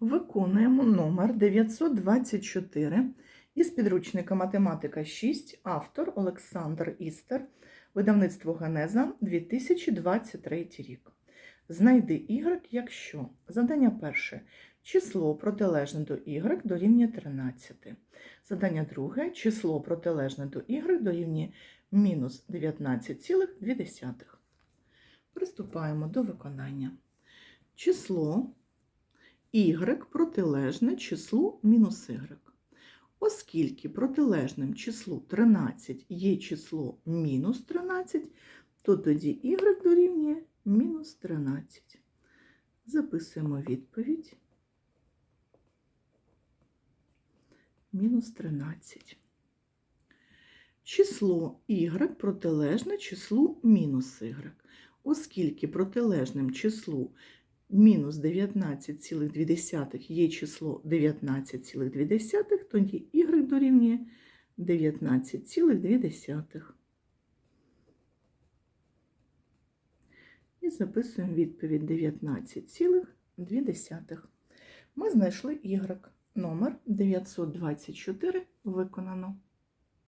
Виконуємо номер 924 із підручника Математика 6, автор Олександр Істер, видавництво Генеза 2023 рік. Знайди y, якщо. Завдання перше. Число протилежне до y дорівнює 13. Завдання друге. Число протилежне до y дорівнює мінус 19,2. Приступаємо до виконання. Число y протилежне числу мінус y. Оскільки протилежним числу 13 є число мінус 13, то тоді y дорівнює мінус 13. Записуємо відповідь. Мінус 13. Число y протилежне числу мінус y. Оскільки протилежним числу мінус 19,2 є число 19,2, тоді y дорівнює 19,2. І записуємо відповідь 19,2. Ми знайшли y. Номер 924 виконано.